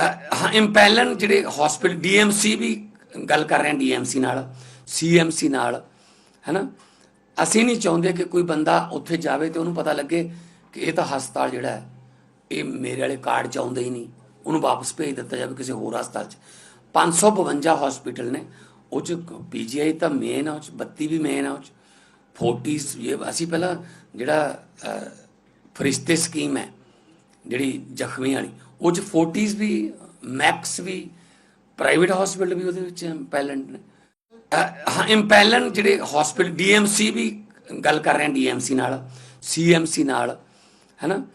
ਹਾਂ ਇੰਪੈਲਨ ਜਿਹੜੇ hospital DMC ਵੀ ਗੱਲ ਕਰ ਰਹੇ ਹਾਂ ਡੀਐਮਸੀ ਨਾਲ ਸੀਐਮਸੀ ਨਾਲ, ਹੈਨਾ? ਅਸੀਂ ਨਹੀਂ ਚਾਹੁੰਦੇ ਕਿ ਕੋਈ ਬੰਦਾ ਉੱਥੇ ਜਾਵੇ ਤੇ ਉਹਨੂੰ ਪਤਾ ਲੱਗੇ ਕਿ ਇਹ ਤਾਂ ਹਸਪਤਾਲ ਜਿਹੜਾ ਹੈ, ਇਹ ਮੇਰੇ ਵਾਲੇ ਕਾਰਡ ਚ ਆਉਂਦਾ ਹੀ ਨਹੀਂ। ਉਹਨੂੰ ਵਾਪਸ ਭੇਜ ਦਿੱਤਾ ਜਾਵੇ ਕਿਸੇ ਹੋਰ ਹਸਪਤਾਲ ਚ। 552 ਹਸਪੀਟਲ ਨੇ, ਉਹ ਚ ਪੀਜੀਆਈ ਤਾਂ ਮੇਨ ਆ, ਉਹ ਚ 32 ਵੀ ਮੇਨ ਆ, ਉਹ ਚ 40s ਇਹ ਅਸੀਂ ਪਹਿਲਾਂ ਜਿਹੜਾ ਫਰਿਸ਼ਤੇ ਸਕੀਮ ਹੈ, ਜਿਹੜੀ ਜ਼ਖਮੀ ਵਾਲੀ ਉਹ ਚ 40s ਵੀ ਮੈਕਸ ਵੀ ਪ੍ਰਾਈਵੇਟ ਹਸਪੀਟਲ ਵੀ ਉਹਦੇ ਵਿੱਚ ਇੰਪੈਲੈਂਟ ਨੇ। ਅਹ, ਹਾਂ ਇੰਪੈਲਨ ਜਿਹੜੇ ਹਸਪੀਟਲ ਡੀਐਮਸੀ ਵੀ ਗੱਲ ਕਰ ਰਹੇ ਹਾਂ ਡੀਐਮਸੀ ਨਾਲ ਸੀਐਮਸੀ ਨਾਲ, ਹੈਨਾ?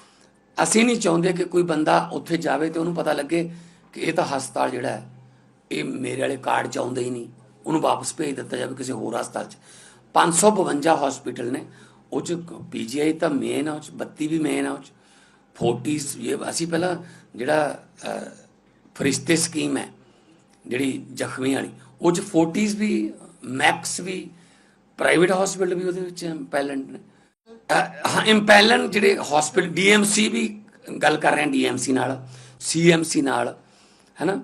ਅਸੀਂ ਨਹੀਂ ਚਾਹੁੰਦੇ ਕਿ ਕੋਈ ਬੰਦਾ ਉੱਥੇ ਜਾਵੇ ਤੇ ਉਹਨੂੰ ਪਤਾ ਲੱਗੇ ਕਿ ਇਹ ਤਾਂ ਹਸਪਤਾਲ ਜਿਹੜਾ ਹੈ, ਇਹ ਮੇਰੇ ਵਾਲੇ ਕਾਰਡ ਚ ਆਉਂਦਾ ਹੀ ਨਹੀਂ। ਉਹਨੂੰ ਵਾਪਸ ਭੇਜ ਦਿੱਤਾ ਜਾਵੇ ਕਿਸੇ ਹੋਰ ਹਸਪਤਾਲ ਚ। 552 ਹਸਪੀਟਲ ਨੇ, ਉਹ ਚ ਪੀਜੀਆਈ ਤਾਂ ਮੇਨ ਆ, ਉਹ ਚ 32 ਵੀ ਮੇਨ ਆ, ਉਹ ਚ 40s ਇਹ ਅਸੀਂ ਪਹਿਲਾਂ ਜਿਹੜਾ ਫਰਿਸ਼ਤੇ ਸਕੀਮ ਹੈ, ਜਿਹੜੀ ਜ਼ਖਮੀ ਵਾਲੀ, ਉਹ ਚ 40s ਵੀ ਮੈਕਸ ਵੀ ਪ੍ਰਾਈਵੇਟ ਹਸਪੀਟਲ ਵੀ ਉਹਦੇ ਵਿੱਚ ਇੰਪੈਲੈਂਟ ਨੇ। ਹਾਂ ਇੰਪੈਲੈਂਟ ਜਿਹੜੇ ਹਸਪੀਟਲ ਡੀਐਮਸੀ ਵੀ ਗੱਲ ਕਰ ਰਹੇ ਹਾਂ ਡੀਐਮਸੀ ਨਾਲ ਸੀਐਮਸੀ ਨਾਲ, ਹੈਨਾ?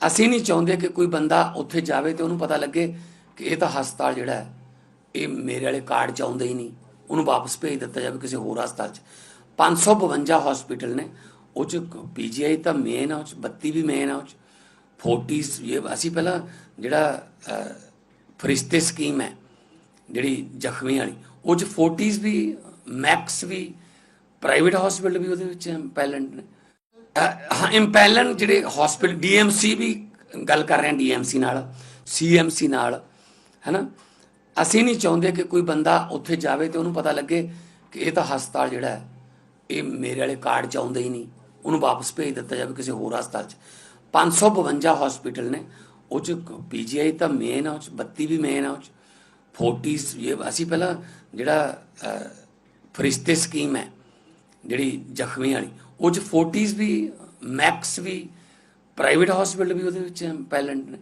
ਅਸੀਂ ਨਹੀਂ ਚਾਹੁੰਦੇ ਕਿ ਕੋਈ ਬੰਦਾ ਉੱਥੇ ਜਾਵੇ ਤੇ ਉਹਨੂੰ ਪਤਾ ਲੱਗੇ ਕਿ ਇਹ ਤਾਂ ਹਸਪਤਾਲ ਜਿਹੜਾ ਹੈ, ਇਹ ਮੇਰੇ ਵਾਲੇ ਕਾਰਡ ਚ ਆਉਂਦਾ ਹੀ ਨਹੀਂ। ਉਹਨੂੰ ਵਾਪਸ ਭੇਜ ਦਿੱਤਾ ਜਾਵੇ ਕਿਸੇ ਹੋਰ ਹਸਪਤਾਲ ਚ। 552 ਹਸਪੀਟਲ ਨੇ। ਉਹ ਚ ਪੀਜੀਆਈ ਤਾਂ ਮੇਨ ਆ, ਉਹ ਚ 32 ਵੀ ਮੇਨ ਆ, ਉਹ ਚ 40s ਇਹ ਅਸੀਂ ਪਹਿਲਾਂ ਜਿਹੜਾ ਫਰਿਸ਼ਤੇ ਸਕੀਮ ਹੈ, ਜਿਹੜੀ ਜ਼ਖਮੀ ਵਾਲੀ, ਉਹ ਚ 40s ਵੀ ਮੈਕਸ ਵੀ ਪ੍ਰਾਈਵੇਟ ਹਸਪੀਟਲ ਵੀ ਉਹਦੇ ਵਿੱਚ ਇੰਪੈਲੈਂਟ ਨੇ। ਹਾਂ ਇੰਪੈਲੈਂਟ ਜਿਹੜੇ ਹਸਪੀਟਲ ਡੀਐਮਸੀ ਵੀ ਗੱਲ ਕਰ ਰਹੇ ਹਾਂ ਡੀਐਮਸੀ ਨਾਲ ਸੀਐਮਸੀ ਨਾਲ, ਹੈਨਾ? ਅਸੀਂ ਨਹੀਂ ਚਾਹੁੰਦੇ ਕਿ ਕੋਈ ਬੰਦਾ ਉੱਥੇ ਜਾਵੇ ਤੇ ਉਹਨੂੰ ਪਤਾ ਲੱਗੇ ਕਿ ਇਹ ਤਾਂ ਹਸਪਤਾਲ ਜਿਹੜਾ ਹੈ ਇਹ ਮੇਰੇ ਵਾਲੇ ਕਾਰਡ ਚ ਆਉਂਦਾ ਹੀ ਨਹੀਂ। ਉਹਨੂੰ ਵਾਪਸ ਭੇਜ ਦਿੱਤਾ ਜਾਵੇ ਕਿਸੇ ਹੋਰ ਹਸਪਤਾਲ ਚ। 552 ਹਸਪੀਟਲ ਨੇ। ਉਹ ਚ ਪੀਜੀਆਈ ਤਾਂ ਮੇਨ ਆ, ਉਹ ਚ 32 ਵੀ ਮੇਨ ਆ, ਉਹ ਚ 40s ਇਹ ਅਸੀਂ ਪਹਿਲਾਂ ਜਿਹੜਾ ਫਰਿਸ਼ਤੇ ਸਕੀਮ ਹੈ, ਜਿਹੜੀ ਜ਼ਖਮੀ ਵਾਲੀ, ਉਹ ਚ 40s ਵੀ ਮੈਕਸ ਵੀ ਪ੍ਰਾਈਵੇਟ ਹਸਪੀਟਲ ਵੀ ਉਹਦੇ ਵਿੱਚ ਇੰਪੈਲੈਂਟ ਨੇ।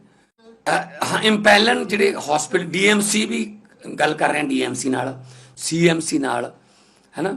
ਹਾਂ ਇੰਪੈਲੈਂਟ ਜਿਹੜੇ ਹਸਪੀਟਲ ਡੀਐਮਸੀ ਵੀ ਗੱਲ ਕਰ ਰਹੇ ਹਾਂ ਡੀਐਮਸੀ ਨਾਲ ਸੀਐਮਸੀ ਨਾਲ, ਹੈਨਾ?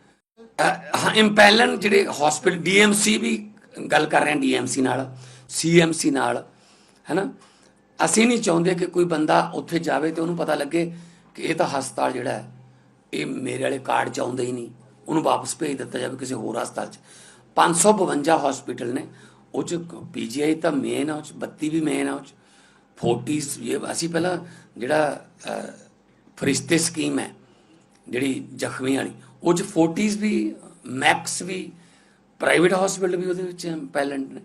ਇੰਪੈਲਨ ਜਿਹੜੇ ਹਸਪੀਟਲ ਡੀਐਮਸੀ ਵੀ ਗੱਲ ਕਰ ਰਹੇ ਹਾਂ ਡੀਐਮਸੀ ਨਾਲ ਸੀਐਮਸੀ ਨਾਲ, ਹੈਨਾ? ਅਸੀਂ ਨਹੀਂ ਚਾਹੁੰਦੇ ਕਿ ਕੋਈ ਬੰਦਾ ਉੱਥੇ ਜਾਵੇ ਤੇ ਉਹਨੂੰ ਪਤਾ ਲੱਗੇ ਕਿ ਇਹ ਤਾਂ ਹਸਪਤਾਲ ਜਿਹੜਾ ਹੈ, ਇਹ ਮੇਰੇ ਵਾਲੇ ਕਾਰਡ ਚ ਆਉਂਦਾ ਹੀ ਨਹੀਂ। ਉਹਨੂੰ ਵਾਪਸ ਭੇਜ ਦਿੱਤਾ ਜਾਵੇ ਕਿਸੇ ਹੋਰ ਹਸਪਤਾਲ ਚ। 552 ਹਸਪੀਟਲ ਨੇ, ਉਹ ਚ ਪੀਜੀਆਈ ਤਾਂ ਮੇਨ ਆ, ਉਹ ਚ 32 ਵੀ ਮੇਨ ਆ, ਉਹ ਚ 40s ਇਹ ਅਸੀਂ ਪਹਿਲਾਂ ਜਿਹੜਾ ਫਰਿਸ਼ਤੇ ਸਕੀਮ ਹੈ ਜਿਹੜੀ ਜ਼ਖਮੀ ਵਾਲੀ ਉਹ ਚ 40s ਵੀ ਮੈਕਸ ਵੀ ਪ੍ਰਾਈਵੇਟ ਹਸਪੀਟਲ ਵੀ ਉਹਦੇ ਵਿੱਚ ਪੈਲੈਂਟ ਨੇ।